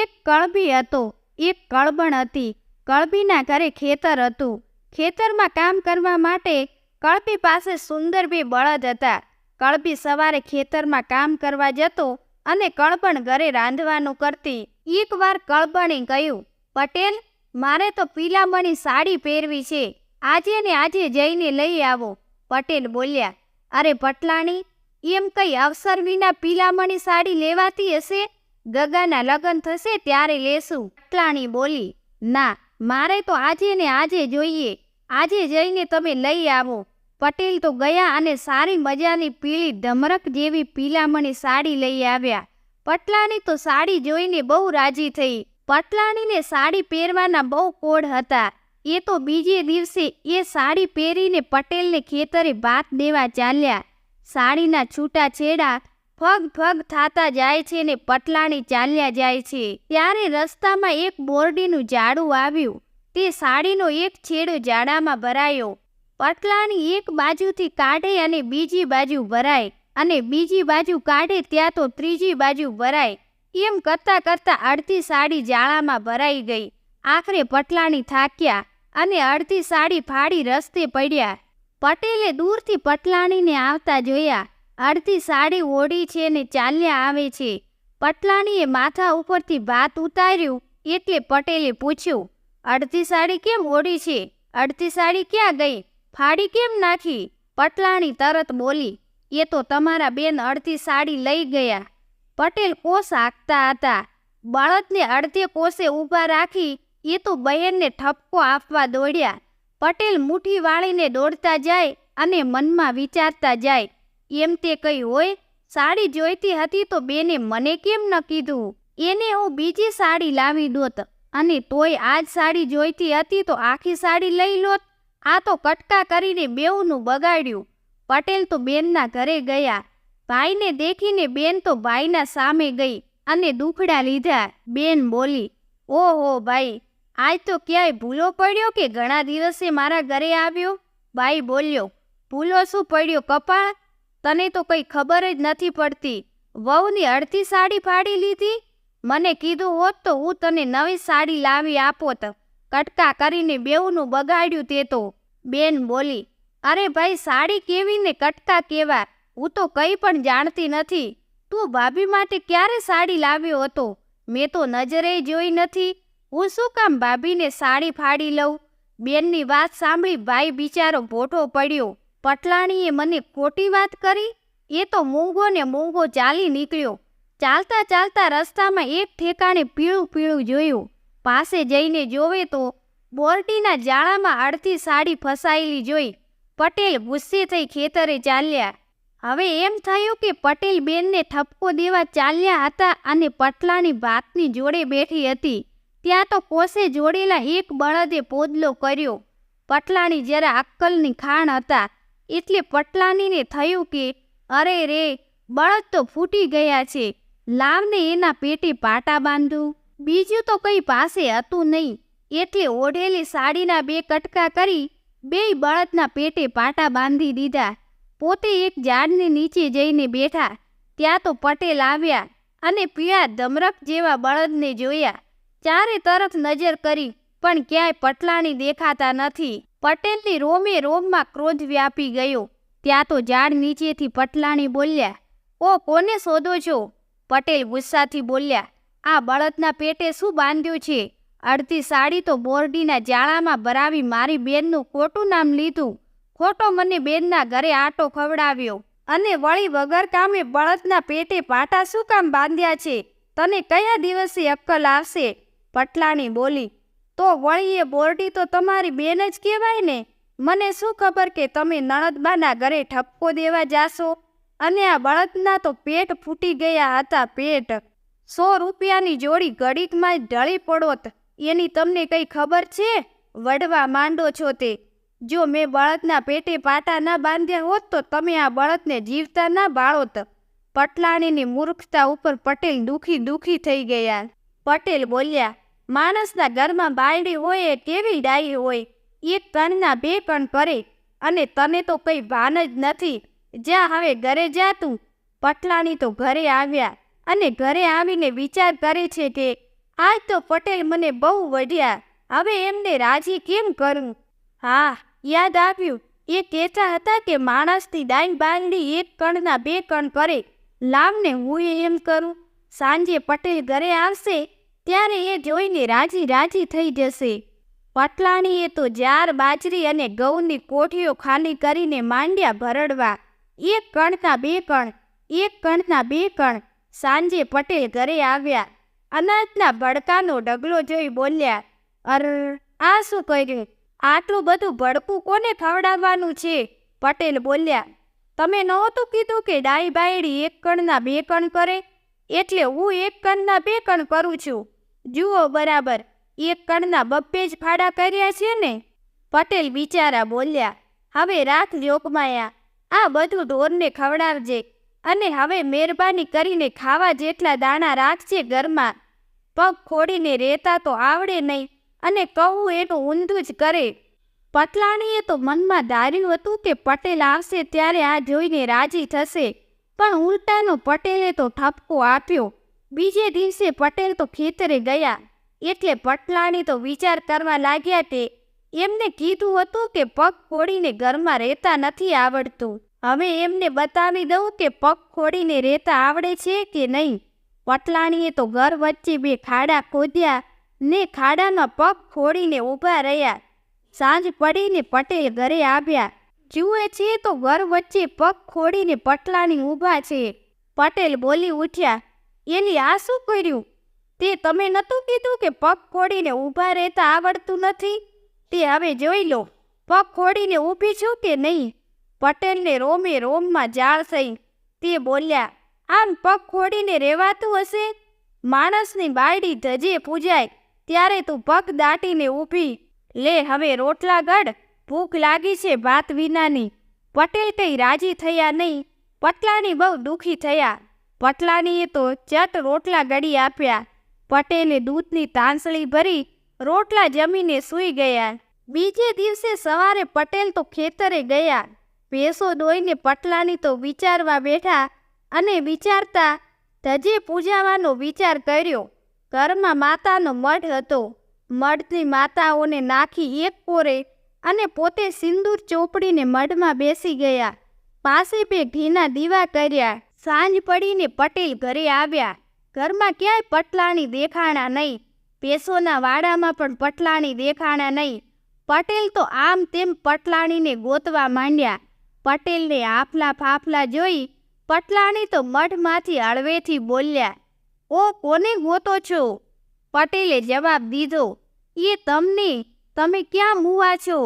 એક કળબી હતો. એક કળબણ હતી. કળબીના ઘરે ખેતર હતું. ખેતરમાં કામ કરવા માટે કળબી પાસે સુંદર બે બળદ હતા. કળબી સવારે ખેતરમાં કામ કરવા જતો અને કળબણ ઘરે રાંધવાનું કરતી. એકવાર કળબણે કહ્યું, પટેલ, મારે તો પીલામણી સાડી પહેરવી છે. આજે ને આજે જઈને લઈ આવો. પટેલ બોલ્યા, અરે પટલાણી એમ કંઈ અવસર વિના પીલામણી સાડી લેવાતી હશે? ગગાના લગ્ન થશે ત્યારે લેશું. પટલાણી બોલી, ના, મારે તો આજે ને આજે જોઈએ. આજે જઈને તમે લઈ આવો. પટેલ તો ગયા અને સારી મજાની પીળી ધમરક જેવી પીલામણી સાડી લઈ આવ્યા. પટલાણી તો સાડી જોઈને બહુ રાજી થઈ. પટલાણીને સાડી પહેરવાના બહુ કોડ હતા. એ તો બીજે દિવસે એ સાડી પહેરીને પટેલને ખેતરે ભાત દેવા ચાલ્યા. સાડીના છૂટા છેડા ફગ ફગ થાતા જાય છે ને પટલાણી ચાલ્યા જાય છે. ત્યારે રસ્તામાં એક બોરડીનું ઝાડું આવ્યું. તે સાડીનો એક છેડો ઝાડામાં ભરાયો. પટલાણી એક બાજુથી કાઢે અને બીજી બાજુ ભરાય. અને બીજી બાજુ કાઢે ત્યાં તો ત્રીજી બાજુ ભરાય. એમ કરતાં કરતાં અડધી સાડી જાળામાં ભરાઈ ગઈ. આખરે પટલાણી થાક્યા અને અડધી સાડી ફાડી રસ્તે પડ્યા. પટેલે દૂરથી પટલાણીને આવતા જોયા. અડધી સાડી ઓઢી છે ને ચાલ્યા આવે છે. પટલાણીએ માથા ઉપરથી ભાત ઉતાર્યું એટલે પટેલે પૂછ્યું, અડધી સાડી કેમ ઓઢી છે? અડધી સાડી ક્યાં ગઈ? ફાડી કેમ નાખી? પટલાણી તરત બોલી, એ તો તમારા બેન અડધી સાડી લઈ ગયા. પટેલ કોસ હાંકતા હતા. બળદને અડધે કોસે ઊભા રાખી એ તો બહેનને ઠપકો આપવા દોડ્યા. પટેલ મુઠ્ઠી વાળીને દોડતા જાય અને મનમાં વિચારતા જાય એમ તે કહી હોય સાડી જોઈતી હતી તો બેને મને કેમ ન કીધું? એને હું બીજી સાડી લાવી દોત. અને તોય આજ સાડી જોઈતી હતી તો આખી સાડી લઈ લોત. આ તો કટકા કરીને બેઉનું બગાડ્યું. પટેલ તો બેનના ઘરે ગયા. ભાઈને દેખીને બેન તો ભાઈના સામે ગઈ અને દુખડા લીધા. બેન બોલી, ઓહો ભાઈ, આજ તો ક્યાંય ભૂલો પડ્યો કે ઘણા દિવસે મારા ઘરે આવ્યો? ભાઈ બોલ્યો, ભૂલો શું પડ્યો કપાળ? તને તો કંઈ ખબર જ નથી પડતી. વહુની અડધી સાડી ફાડી લીધી? મને કીધું હોત તો હું તને નવી સાડી લાવી આપોત. કટકા કરીને બેઉનું બગાડ્યું તે તો. બેન બોલી, અરે ભાઈ, સાડી કેવી ને કટકા કેવા? હું તો કંઈ પણ જાણતી નથી. તું ભાભી માટે ક્યારે સાડી લાવ્યો હતો? મેં તો નજરે જોઈ નથી. હું શું કામ ભાભીને સાડી ફાડી લઉં? બેનની વાત સાંભળી ભાઈ બિચારો ભોઠો પડ્યો. પટલાણીએ મને ખોટી વાત કરી? એ તો મૂંગો ને મૂંગો ચાલી નીકળ્યો. ચાલતા ચાલતા રસ્તામાં એક ઠેકાણે પીળું પીળું જોયું. પાસે જઈને જોવે તો બોરડીના જાળામાં અડધી સાડી ફસાયેલી જોઈ પટેલ ગુસ્સે થઈ ખેતરે ચાલ્યા. હવે એમ થયું કે પટેલ બેનને ઠપકો દેવા ચાલ્યા હતા અને પટલાની ભાતની જોડે બેઠી હતી. ત્યાં તો કોસે જોડેલા એક બળદે પોદલો કર્યો. પટલાણી જરા અક્કલની ખાણ હતા. એટલે પટલાણીને થયું કે, અરે રે, બળદ તો ફૂટી ગયા છે, લાવને એના પેટે પાટા બાંધું. બીજું તો કંઈ પાસે હતું નહીં. એટલે ઓઢેલી સાડીના બે કટકા કરી બેય બળદના પેટે પાટા બાંધી દીધા. પોતે એક ઝાડની નીચે જઈને બેઠા. ત્યાં તો પટેલ આવ્યા અને પીળા ધમરક જેવા બળદને જોયા. ચારે તરફ નજર કરી, પણ ક્યાંય પટલાણી દેખાતા નથી. પટેલની રોમે રોમમાં ક્રોધ વ્યાપી ગયો. ત્યાં તો ઝાડ નીચેથી પટલાણી બોલ્યા, ઓ, કોને શોધો છો? પટેલ ગુસ્સાથી બોલ્યા, આ બળદના પેટે શું બાંધ્યું છે? અડધી સાડી તો બોરડીના જાળામાં ભરાવી મારી બેનનું ખોટું નામ લીધું. ખોટો મને બેનના ઘરે આટો ખવડાવ્યો. અને વળી વગર કામે બળદના પેટે પાટા શું કામ બાંધ્યા છે? તને કયા દિવસે અક્કલ આવશે? પટલાણી બોલી તો વળી એ બોરડી તો તમારી બેન જ કહેવાય ને. મને શું ખબર કે તમે નણદબાના ઘરે ઠપકો દેવા જાશો? અને આ બળદના તો પેટ ફૂટી ગયા હતા પેટ. સો રૂપિયાની જોડી ઘડીકમાં ઢળી પડોત. એની તમને કંઈ ખબર છે? વડવા માંડો છો તે. જો મેં બળદના પેટે પાટા ના બાંધ્યા હોત તો તમે આ બળદને જીવતા ના બાળોત. પટલાણીની મૂર્ખતા ઉપર પટેલ દુખી દુખી થઈ ગયા. પટેલ બોલ્યા માણસના ઘરમાં બાયડી હોય કેવી ડાયરી હોય એક કણના બે કણ કરે અને તને તો કંઈ ભાન જ નથી. જ્યાં હવે ઘરે જા તું. પટલાણી તો ઘરે આવ્યા અને ઘરે આવીને વિચાર કરે છે કે, આજ તો પટેલ મને બહુ વઢ્યા. હવે એમને રાજી કેમ કરું? હા, યાદ આવ્યું. એ કહેતા હતા કે માણસની ડાઈન બાંગડી એક કણના બે કણ કરે લાવને હું એમ કરું. સાંજે પટેલ ઘરે આવશે ત્યારે એ જોઈને રાજી રાજી થઈ જશે. પટલાણીએ તો જાર, બાજરી અને ઘઉંની કોઠીઓ ખાલી કરીને માંડ્યા ભરડવા. એક કણના બે કણ, એક કણના બે કણ, સાંજે પટેલ ઘરે આવ્યા. અનાજના ભડકાનો ડગલો જોઈ બોલ્યા, અર, આ શું કર્યું? આટલું બધું ભડકું કોને ખવડાવવાનું છે? પટેલ બોલ્યા, તમે નહોતું કીધું કે ડાઈ બાયડી એક કણના બે કણ કરે? એટલે હું એક કણના બે કણ કરું છું. જુઓ, બરાબર. એક કણના બપ્પે જ ફાડા કર્યા છે ને? પટેલ બિચારા બોલ્યા, હવે રાખ જોકમાયા આ બધું ઢોરને ખવડાવજે અને હવે મહેરબાની કરીને ખાવા જેટલા દાણા રાખજે ઘરમાં. પગ ખોડીને રહેતા તો આવડે નહીં અને કહું એનું ઊંધું જ કરે. પટલાણીએ તો મનમાં ધાર્યું હતું કે પટેલ આવશે ત્યારે આ જોઈને રાજી થશે, પણ ઉલટાનો પટેલે તો ઠપકો આપ્યો. બીજે દિવસે પટેલ તો ખેતરે ગયા. એટલે પટલાણી તો વિચાર કરવા લાગ્યા તે એમને કીધું હતું કે પગ ખોડીને ઘરમાં રહેતા નથી આવડતું. હવે એમને બતાવી દઉં કે પગ ખોડીને રહેતા આવડે છે કે નહીં. પટલાણીએ તો ઘર વચ્ચે બે ખાડા ખોદ્યા ને ખાડામાં પગ ખોડીને ઊભા રહ્યા. સાંજ પડીને પટેલ ઘરે આવ્યા. જુએ છે તો ઘર વચ્ચે પગ ખોડીને પટલાણી ઊભા છે. પટેલ બોલી ઉઠ્યા એલી આ શું કર્યું. તે તમે નહોતું કીધું કે પગ ખોડીને ઊભા રહેતા આવડતું નથી? તે હવે જોઈ લો. પગ ખોડીને ઊભી છું કે નહીં? પટેલને રોમે રોમમાં જાળ થઈ. તે બોલ્યા, આમ પગ ખોડીને રહેવાતું હશે? માણસની બાયડી ધજે પૂજાય. ત્યારે તું પગ દાટીને ઊભી. લે હવે રોટલા ગઢ ભૂખ લાગી છે ભાત વિનાની. પટેલ કંઈ રાજી થયા નહીં. પટલાની બહુ દુઃખી થયા. પટલાનીએ તો ચટ રોટલા ગળી આપ્યા. પટેલે દૂધની તાંસળી ભરી રોટલા જમીને સૂઈ ગયા. બીજે દિવસે સવારે પટેલ તો ખેતરે ગયા. ભેંસો દોઈને પટલાની તો વિચારવા બેઠા અને વિચારતા ધજે પૂજાવાનો વિચાર કર્યો. ઘરમાં માતાનો મઢ હતો. મઢની માતાઓને નાખી એક પોરે અને પોતે સિંદૂર ચોપડીને મઢમાં બેસી ગયા. પાસે બે ઘીના દીવા કર્યા. સાંજ પડીને પટેલ ઘરે આવ્યા. ઘરમાં ક્યાંય પટલાણી દેખાણા નહીં. પેસોના વાડામાં પણ પટલાણી દેખાણા નહીં. પટેલ તો આમ તેમ પટલાણીને ગોતવા માંડ્યા. પટેલને આફલા ફાફલા જોઈ પટલાણી તો મઢમાંથી હળવેથી બોલ્યા, ઓ કોને ગોતો છો? પટેલે જવાબ દીધો એ તમને, તમે ક્યાં મૂવા છો?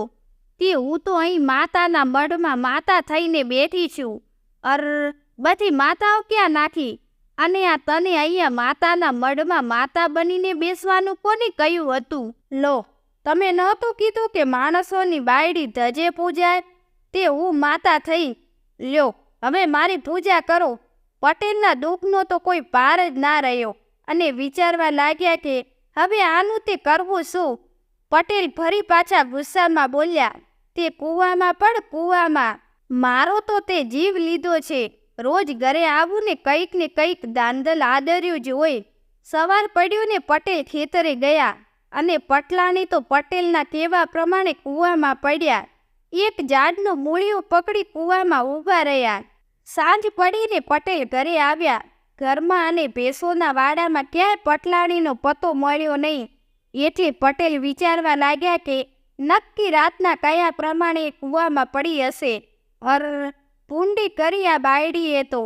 તે હું તો અહીં માતાના મઢમાં માતા થઈને બેઠી છું. અર બધી માતાઓ ક્યાં નાખી? અને આ તને અહીંયા માતાના મઢમાં માતા બનીને બેસવાનું કોને કહ્યું હતું? લો, તમે નહોતું કીધું કે માણસોની બાયડી ધજે પૂજાય? તે હું માતા થઈ. લ્યો, હવે મારી પૂજા કરો. પટેલના દુઃખનો તો કોઈ પાર જ ના રહ્યો. અને વિચારવા લાગ્યા કે હવે આનું તે કરવું શું? પટેલ ફરી પાછા ગુસ્સામાં બોલ્યા, તે કૂવામાં પણ કૂવામાં. મારો તો તે જીવ લીધો છે. રોજ ઘરે આવું ને કંઈક ને કંઈક દાંદલ આદર્યું જ હોય. સવાર પડ્યું ને પટેલ ખેતરે ગયા અને પટલાણી તો પટેલના કહેવા પ્રમાણે કૂવામાં પડ્યા. એક ઝાડનો મૂળીઓ પકડી કૂવામાં ઊભા રહ્યા. સાંજ પડીને પટેલ ઘરે આવ્યા. ઘરમાં અને ભેંસોના વાડામાં ક્યાંય પટલાણીનો પતો મળ્યો નહીં. એટલે પટેલ વિચારવા લાગ્યા કે નક્કી રાતના કયા પ્રમાણે કૂવામાં પડી હશે? અર પૂંડી કરી આ બાયડીએ તો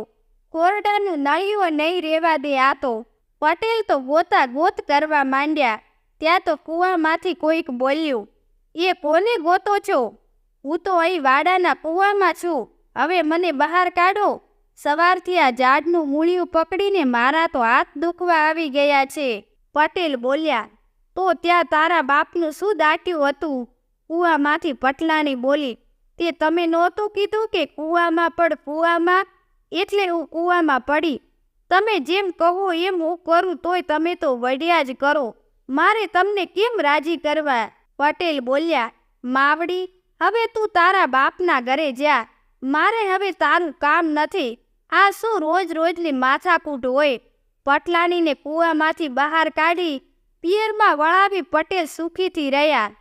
કોરડાનું નળિયો નહીં રહેવા દે આ તો. પટેલ તો ગોતા ગોત કરવા માંડ્યા, ત્યાં તો કૂવામાંથી કોઈક બોલ્યું, એ કોને ગોતો છો? હું તો અહીં વાડાના કૂવામાં છું, હવે મને બહાર કાઢો. સવારથી આ ઝાડનું મૂળિયું પકડીને મારા તો હાથ દુખવા આવી ગયા છે. પટેલ બોલ્યા, તો ત્યાં તારા બાપનું શું દાટ્યું હતું? કૂવામાંથી પટલાની બોલી તે તમે નહોતું કીધું કે કૂવામાં પડ, કૂવામાં? એટલે હું કૂવામાં પડી. તમે જેમ કહો એમ હું કરું, તોય તમે તો વડ્યા જ કરો. મારે તમને કેમ રાજી કરવા? પટેલ બોલ્યા, માવડી, હવે તું તારા બાપના ઘરે જા. મારે હવે તારું કામ નથી. આ શું રોજ રોજની માથાકૂટ હોય? પટલાણીને કૂવામાંથી બહાર કાઢી પિયરમાં વળાવી પટેલ સુખીથી રહ્યા.